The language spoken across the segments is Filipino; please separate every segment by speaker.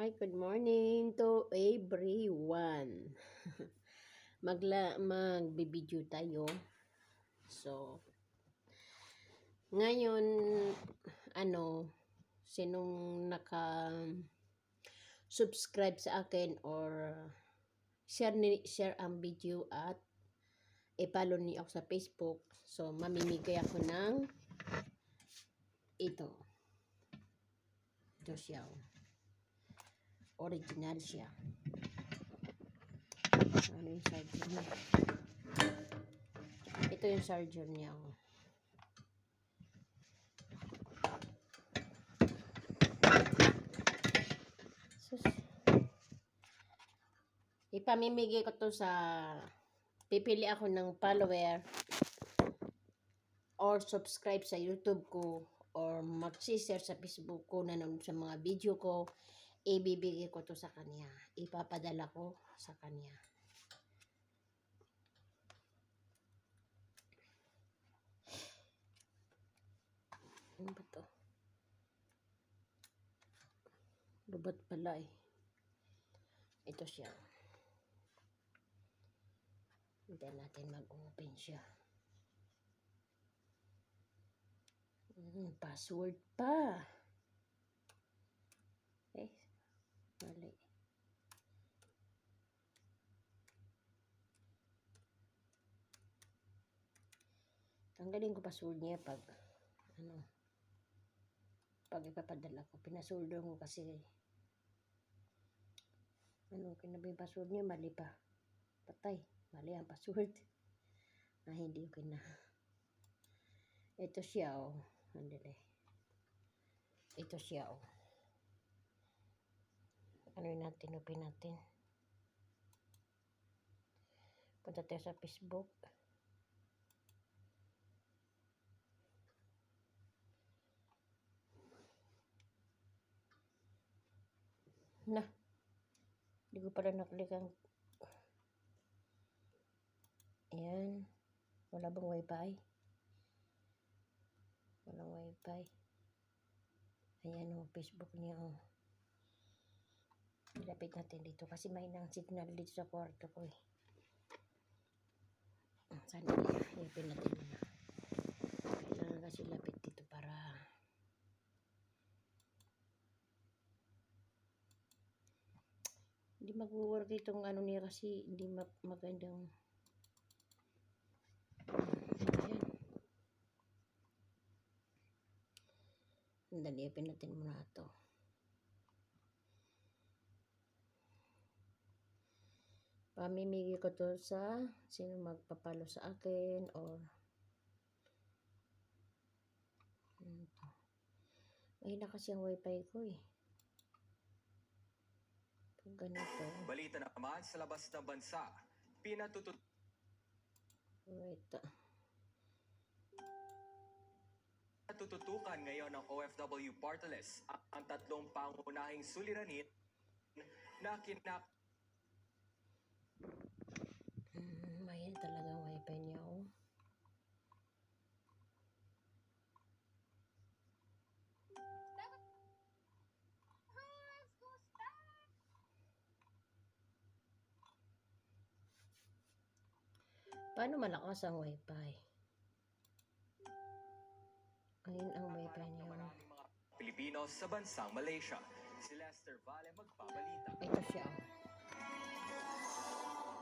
Speaker 1: Hi, good morning to everyone. Magla magbibideo tayo. So, ngayon, ano, sinong naka subscribe sa akin or share ni share ang video at i-follow niyo ako sa Facebook. So, mamimigay ako ng ito. Ito siya. Original siya. Ano yung charger niya? Ito yung charger niya. Oh. Sus. Ipamimigay ko to sa pipili ako ng follower or subscribe sa YouTube ko or mag-share sa Facebook ko na sa mga video ko ibibigay ko to sa kanya. Ipapadala ko sa kanya. Ano ba to? Lubat pala eh. Ito siya. Hindi natin mag-open siya. Hmm, password pa. Eh, mali. Tanggalin ko password niya pag ano pag ipapadala ko. Pinasolder ko kasi ano, kinabi yung password niya, mali pa. Patay. Mali ang password. Na hindi ko na. Ito siya, oh. Andali. Ito siya, oh ano natin, open natin. Punta tayo sa Facebook. Na. Hindi ko pala naklik ang Ayan. Wala bang wifi? Walang wifi. Ayan o, Facebook niya o. Oh. Ilapit natin dito kasi may nang signal dito sa kwarto ko eh. Sana ilapit natin muna. Kailangan kasi lapit dito para hindi mag-work itong ano niya kasi hindi ma- magandang. Dali, ilapit natin muna ito. Pamimigay ko to sa sino magpapalo sa akin or mahina kasi ang wifi ko eh. Pag ganito.
Speaker 2: Balita naman sa labas ng bansa, pinatutut
Speaker 1: wait.
Speaker 2: Natututukan ngayon ng OFW Portales ang, ang tatlong pangunahing suliranin na kinak
Speaker 1: mm, mahina talaga ang wifi niya oh Paano malakas ang wifi? Ayun ang wifi niya.
Speaker 2: mga Pilipino sa bansang Malaysia. Si Lester Valle magbabalita.
Speaker 1: Ito siya. oh.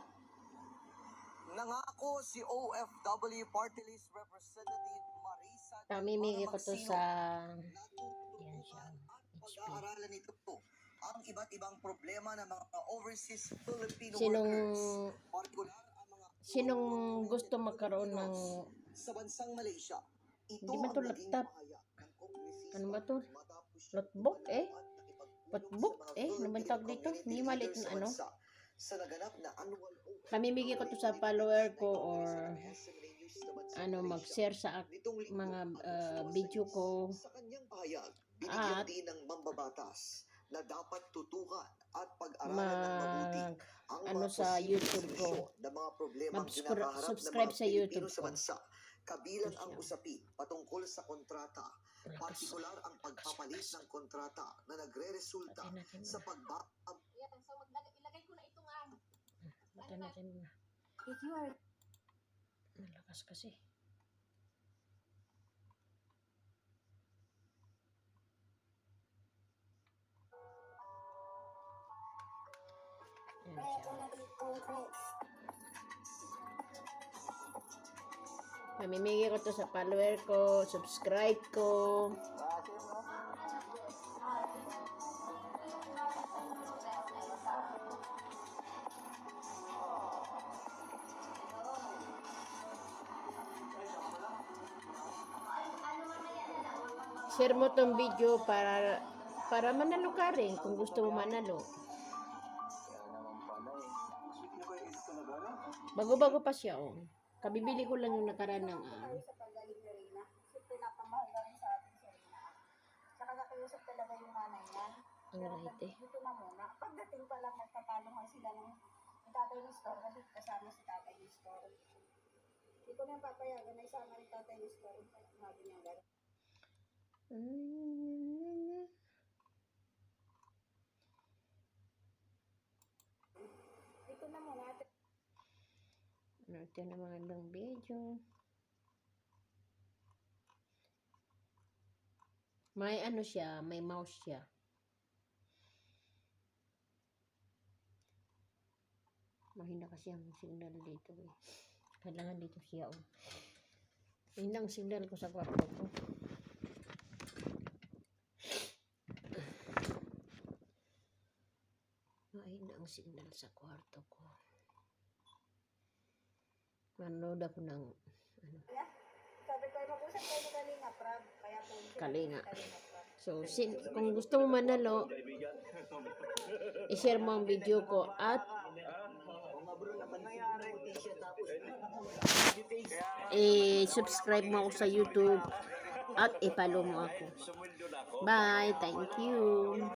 Speaker 3: Nangako si OFW Party List Representative Marisa
Speaker 1: Pamimigay ko to sa
Speaker 3: Yan
Speaker 1: siya, HP.
Speaker 3: Pag-aaralan ito ang iba't ibang problema ng mga overseas Filipino
Speaker 1: Sinong
Speaker 3: workers. Mga
Speaker 1: sinong gusto magkaroon ng
Speaker 3: sa bansang Malaysia. Ito
Speaker 1: Hindi ba to
Speaker 3: ang naging
Speaker 1: laptop? Ano ba to?
Speaker 3: matapos
Speaker 1: Notebook, eh?
Speaker 3: mga
Speaker 1: eh? Ano bang tawag dito? Hindi maliit na ano?
Speaker 3: Sa naganap na annual
Speaker 1: Pamimigay ko to sa follower ko or ano mag-share sa mga uh, video ko
Speaker 3: Sa kanyang pahayag, binigyan
Speaker 1: At-
Speaker 3: din ng mambabatas na dapat tutukan at pag-aralan ng mabuti
Speaker 1: mag
Speaker 3: ang
Speaker 1: ano
Speaker 3: mga
Speaker 1: sa YouTube ko.
Speaker 3: ng mga problemang
Speaker 1: Mag-subscri-
Speaker 3: kinakaharap ng
Speaker 1: subscribe
Speaker 3: mga
Speaker 1: sa
Speaker 3: Pilipino
Speaker 1: YouTube
Speaker 3: sa bansa. Kabilang ang
Speaker 1: siya.
Speaker 3: usapi patungkol sa kontrata. Partikular ang pagpapalit ng kontrata na nagre-resulta sa
Speaker 1: muna.
Speaker 3: pagbab
Speaker 4: Yan, so maglagay, ilagay ko na ito nga.
Speaker 1: Patayin natin muna.
Speaker 4: If you are
Speaker 1: Malakas kasi. Mamimigay ko to sa follower ko, subscribe ko. Share mo tong video para para manalo ka rin kung gusto mo manalo. Bago-bago pa siya, oh. Kabibili ko lang yung nakaraan ng ah,
Speaker 4: sa pagaling ni Rina, kasi pinapamahal na rin sa atin si Rina. Saka talaga yung nanay niya.
Speaker 1: ang light eh.
Speaker 4: Dito na muna. Pagdating pa lang, nagtatanungan sila ng tatay ng store kasi kasama si tatay ng store. Hindi ko na papayagan na isama ni tatay ng store. Sabi niya gano'n. Dito na muna. ate.
Speaker 1: Ano ito na mga ibang video. May ano siya, may mouse siya. Mahina kasi ang signal dito eh. Kailangan dito siya oh. Mahina ang signal ko sa kwarto ko. Mahina ang signal sa kwarto ko. Manood ako ng
Speaker 4: Sabi ko, mag-usap kayo ni Kalinga Prab. Kaya po,
Speaker 1: Kalinga. So, sin kung gusto mo manalo, i-share mo ang video ko at i-subscribe mo ako sa YouTube at i-follow mo ako. Bye! Thank you!